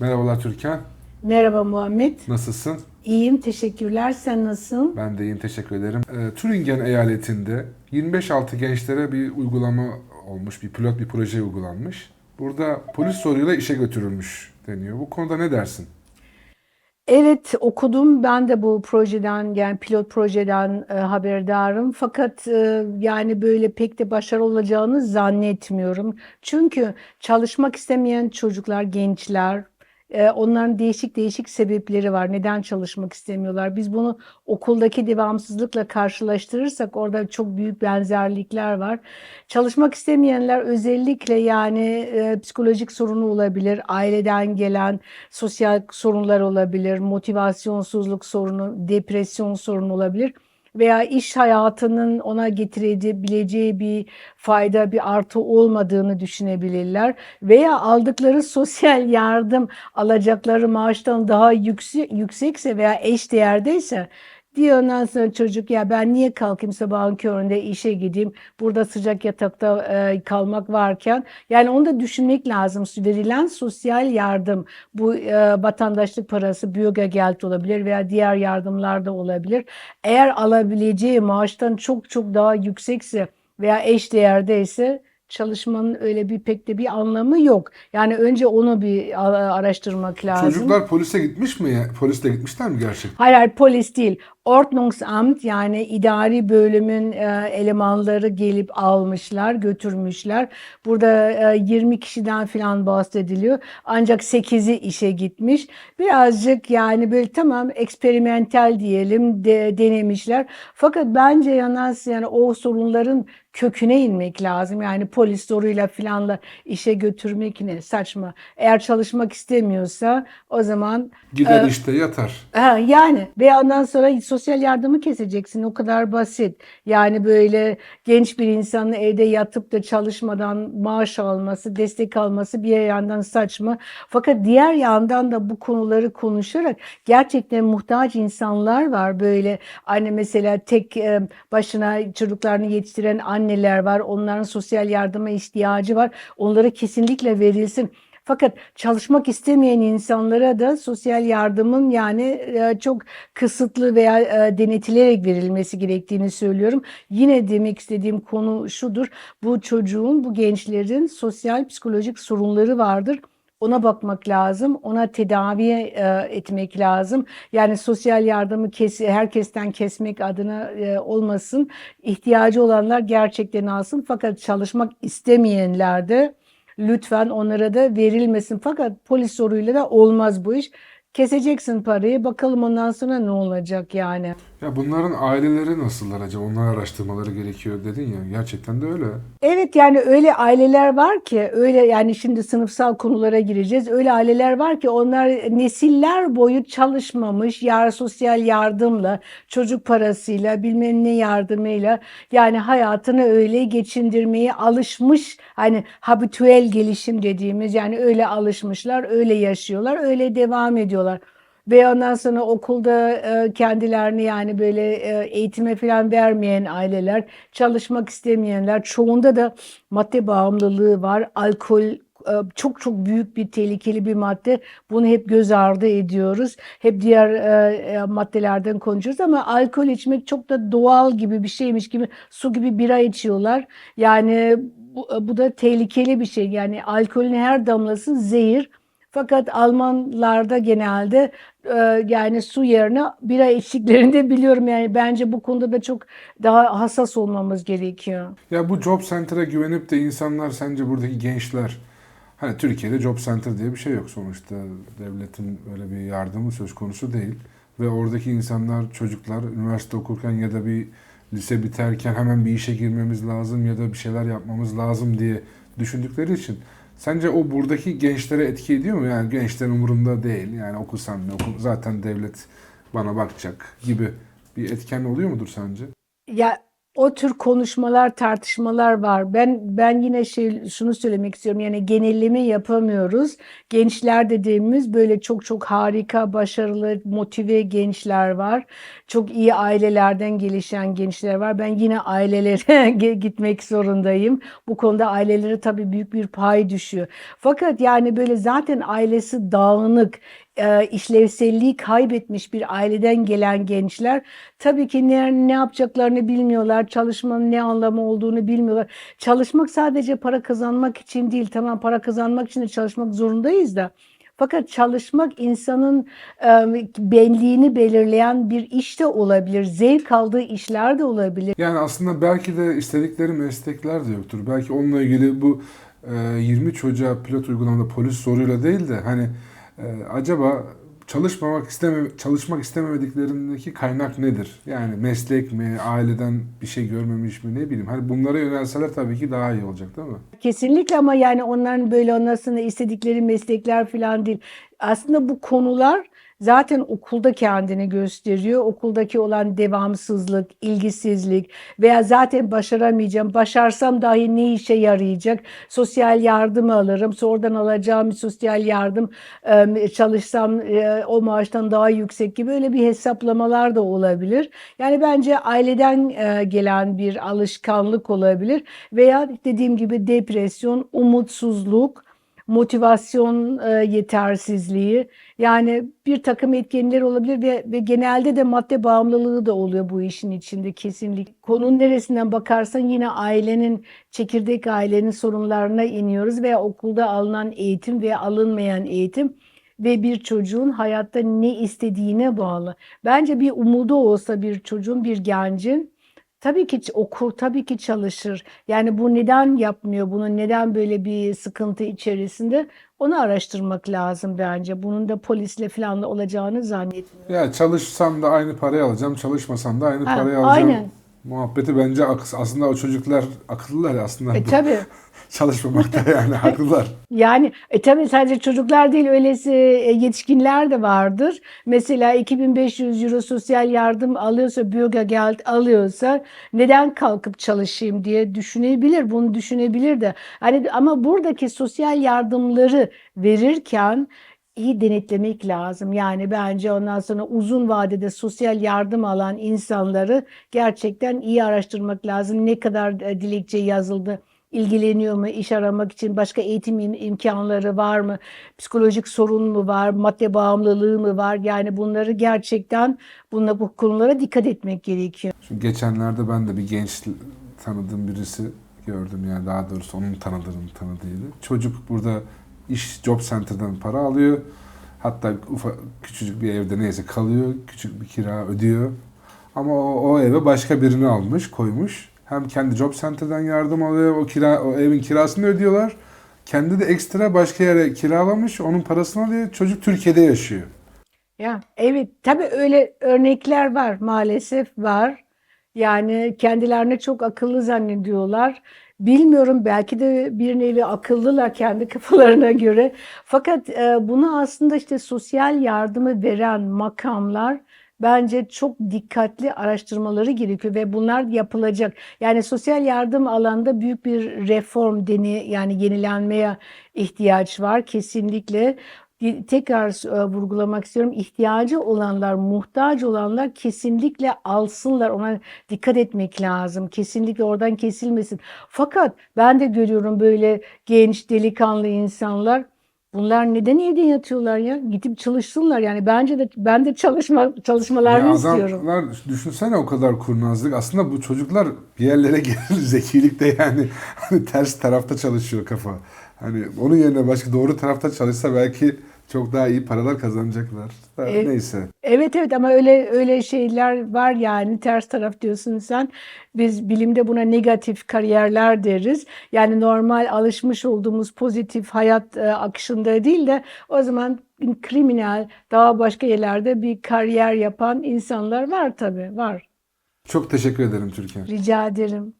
Merhabalar Türkan. Merhaba Muhammed. Nasılsın? İyiyim, teşekkürler. Sen nasılsın? Ben de iyiyim, teşekkür ederim. Ee, Türingen eyaletinde 25-6 gençlere bir uygulama olmuş, bir pilot bir proje uygulanmış. Burada polis soruyla işe götürülmüş deniyor. Bu konuda ne dersin? Evet okudum. Ben de bu projeden yani pilot projeden e, haberdarım. Fakat e, yani böyle pek de başarılı olacağını zannetmiyorum. Çünkü çalışmak istemeyen çocuklar, gençler, e, onların değişik değişik sebepleri var. Neden çalışmak istemiyorlar? Biz bunu okuldaki devamsızlıkla karşılaştırırsak orada çok büyük benzerlikler var. Çalışmak istemeyenler özellikle yani e, psikolojik sorunu olabilir, aileden gelen sosyal sorunlar olabilir, motivasyonsuzluk sorunu, depresyon sorunu olabilir veya iş hayatının ona getirebileceği bir fayda, bir artı olmadığını düşünebilirler. Veya aldıkları sosyal yardım alacakları maaştan daha yüksek, yüksekse veya eş değerdeyse diyor ondan sonra çocuk ya ben niye kalkayım sabahın köründe işe gideyim? Burada sıcak yatakta e, kalmak varken. Yani onu da düşünmek lazım. Verilen sosyal yardım bu e, vatandaşlık parası Bürgergeld olabilir veya diğer yardımlar da olabilir. Eğer alabileceği maaştan çok çok daha yüksekse veya eş değerdeyse çalışmanın öyle bir pek de bir anlamı yok. Yani önce onu bir araştırmak lazım. Çocuklar polise gitmiş mi? ya? Polisle gitmişler mi gerçekten? Hayır, hayır polis değil. Ordnungsamt yani idari bölümün e, elemanları gelip almışlar, götürmüşler. Burada e, 20 kişiden falan bahsediliyor. Ancak 8'i işe gitmiş. Birazcık yani böyle tamam eksperimental diyelim de, denemişler. Fakat bence yanas yani o sorunların köküne inmek lazım. Yani polis soruyla filanla işe götürmek ne saçma. Eğer çalışmak istemiyorsa o zaman Gider işte yatar. Ha, yani ve ondan sonra sosyal yardımı keseceksin. O kadar basit. Yani böyle genç bir insanın evde yatıp da çalışmadan maaş alması, destek alması bir yandan saçma. Fakat diğer yandan da bu konuları konuşarak gerçekten muhtaç insanlar var. Böyle anne mesela tek e, başına çocuklarını yetiştiren anneler var. Onların sosyal yardıma ihtiyacı var. Onlara kesinlikle verilsin. Fakat çalışmak istemeyen insanlara da sosyal yardımın yani e, çok kısıtlı veya e, denetilerek verilmesi gerektiğini söylüyorum. Yine demek istediğim konu şudur. Bu çocuğun, bu gençlerin sosyal psikolojik sorunları vardır. Ona bakmak lazım, ona tedavi e, etmek lazım. Yani sosyal yardımı kes, herkesten kesmek adına e, olmasın. İhtiyacı olanlar gerçekten alsın. Fakat çalışmak istemeyenler de lütfen onlara da verilmesin. Fakat polis soruyla da olmaz bu iş. Keseceksin parayı, bakalım ondan sonra ne olacak yani. Ya bunların aileleri nasıllar acaba? Onları araştırmaları gerekiyor dedin ya. Gerçekten de öyle. Evet yani öyle aileler var ki öyle yani şimdi sınıfsal konulara gireceğiz. Öyle aileler var ki onlar nesiller boyu çalışmamış yar sosyal yardımla, çocuk parasıyla, bilmem ne yardımıyla yani hayatını öyle geçindirmeye alışmış. Hani habitüel gelişim dediğimiz yani öyle alışmışlar, öyle yaşıyorlar, öyle devam ediyorlar. Ve ondan sonra okulda e, kendilerini yani böyle e, eğitime falan vermeyen aileler, çalışmak istemeyenler, çoğunda da madde bağımlılığı var. Alkol e, çok çok büyük bir tehlikeli bir madde. Bunu hep göz ardı ediyoruz. Hep diğer e, e, maddelerden konuşuyoruz ama alkol içmek çok da doğal gibi bir şeymiş gibi su gibi bira içiyorlar. Yani bu, bu da tehlikeli bir şey. Yani alkolün her damlası zehir. Fakat Almanlarda genelde e, yani su yerine bira içtiklerini de biliyorum. Yani bence bu konuda da çok daha hassas olmamız gerekiyor. Ya bu Job Center'a güvenip de insanlar sence buradaki gençler hani Türkiye'de Job Center diye bir şey yok sonuçta. Devletin öyle bir yardımı söz konusu değil. Ve oradaki insanlar, çocuklar üniversite okurken ya da bir lise biterken hemen bir işe girmemiz lazım ya da bir şeyler yapmamız lazım diye düşündükleri için sence o buradaki gençlere etki ediyor mu? Yani gençlerin umurunda değil. Yani okusam ne okum zaten devlet bana bakacak gibi bir etken oluyor mudur sence? Ya o tür konuşmalar, tartışmalar var. Ben ben yine şey şunu söylemek istiyorum. Yani genelleme yapamıyoruz. Gençler dediğimiz böyle çok çok harika, başarılı, motive gençler var. Çok iyi ailelerden gelişen gençler var. Ben yine ailelere gitmek zorundayım. Bu konuda ailelere tabii büyük bir pay düşüyor. Fakat yani böyle zaten ailesi dağınık, e, işlevselliği kaybetmiş bir aileden gelen gençler tabii ki ne, ne yapacaklarını bilmiyorlar, çalışmanın ne anlamı olduğunu bilmiyorlar. Çalışmak sadece para kazanmak için değil, tamam para kazanmak için de çalışmak zorundayız da. Fakat çalışmak insanın e, benliğini belirleyen bir iş de olabilir, zevk aldığı işler de olabilir. Yani aslında belki de istedikleri meslekler de yoktur. Belki onunla ilgili bu e, 20 çocuğa pilot uygulamada polis soruyla değil de hani e, acaba çalışmamak isteme çalışmak istememediklerindeki kaynak nedir? Yani meslek mi, aileden bir şey görmemiş mi ne bileyim. Hani bunlara yönelseler tabii ki daha iyi olacak değil mi? Kesinlikle ama yani onların böyle ondan istedikleri meslekler falan değil. Aslında bu konular zaten okulda kendini gösteriyor. Okuldaki olan devamsızlık, ilgisizlik veya zaten başaramayacağım, başarsam dahi ne işe yarayacak? Sosyal yardım alırım, sonradan alacağım sosyal yardım çalışsam o maaştan daha yüksek gibi öyle bir hesaplamalar da olabilir. Yani bence aileden gelen bir alışkanlık olabilir veya dediğim gibi depresyon, umutsuzluk, motivasyon e, yetersizliği yani bir takım etkenler olabilir ve, ve genelde de madde bağımlılığı da oluyor bu işin içinde kesinlikle. Konunun neresinden bakarsan yine ailenin, çekirdek ailenin sorunlarına iniyoruz veya okulda alınan eğitim veya alınmayan eğitim ve bir çocuğun hayatta ne istediğine bağlı. Bence bir umudu olsa bir çocuğun, bir gencin Tabii ki okur, tabii ki çalışır. Yani bu neden yapmıyor, bunu neden böyle bir sıkıntı içerisinde onu araştırmak lazım bence. Bunun da polisle falan da olacağını zannetmiyorum. Ya çalışsam da aynı parayı alacağım, çalışmasam da aynı Ha, parayı alacağım. aynen. Muhabbeti bence aslında o çocuklar akıllılar aslında. E tabii. Çalışmamakta yani haklılar. Yani e tabii sadece çocuklar değil öylesi e, yetişkinler de vardır. Mesela 2500 euro sosyal yardım alıyorsa, Bürgergeld alıyorsa neden kalkıp çalışayım diye düşünebilir. Bunu düşünebilir de. Hani ama buradaki sosyal yardımları verirken iyi denetlemek lazım. Yani bence ondan sonra uzun vadede sosyal yardım alan insanları gerçekten iyi araştırmak lazım. Ne kadar e, dilekçe yazıldı ilgileniyor mu, iş aramak için başka eğitim im- imkanları var mı, psikolojik sorun mu var, madde bağımlılığı mı var? Yani bunları gerçekten bunla bu konulara dikkat etmek gerekiyor. Çünkü geçenlerde ben de bir genç tanıdığım birisi gördüm yani daha doğrusu onun tanıdığının tanıdığıydı. Çocuk burada iş job center'dan para alıyor. Hatta ufak küçücük bir evde neyse kalıyor. Küçük bir kira ödüyor. Ama o, o eve başka birini almış, koymuş. Hem kendi job center'dan yardım alıyor. O kira o evin kirasını ödüyorlar. Kendi de ekstra başka yere kiralamış. Onun parasını alıyor. Çocuk Türkiye'de yaşıyor. Ya evet tabii öyle örnekler var maalesef var. Yani kendilerini çok akıllı zannediyorlar. Bilmiyorum belki de bir nevi akıllılar kendi kafalarına göre. Fakat e, bunu aslında işte sosyal yardımı veren makamlar bence çok dikkatli araştırmaları gerekiyor ve bunlar yapılacak. Yani sosyal yardım alanda büyük bir reform deni yani yenilenmeye ihtiyaç var kesinlikle. Tekrar e, vurgulamak istiyorum. İhtiyacı olanlar, muhtaç olanlar kesinlikle alsınlar. Ona dikkat etmek lazım. Kesinlikle oradan kesilmesin. Fakat ben de görüyorum böyle genç, delikanlı insanlar. Bunlar neden evde yatıyorlar ya? Gidip çalışsınlar yani. Bence de ben de çalışma çalışmalarını Ya istiyorum. adamlar düşünsene o kadar kurnazlık. Aslında bu çocuklar bir yerlere gelir zekilikte yani hani ters tarafta çalışıyor kafa. Hani onun yerine başka doğru tarafta çalışsa belki çok daha iyi paralar kazanacaklar. Da Evet. Neyse. Evet evet ama öyle öyle şeyler var yani ters taraf diyorsun sen. Biz bilimde buna negatif kariyerler deriz. Yani normal alışmış olduğumuz pozitif hayat e, akışında değil de o zaman kriminal daha başka yerlerde bir kariyer yapan insanlar var tabii var. Çok teşekkür ederim Türkan. Rica ederim.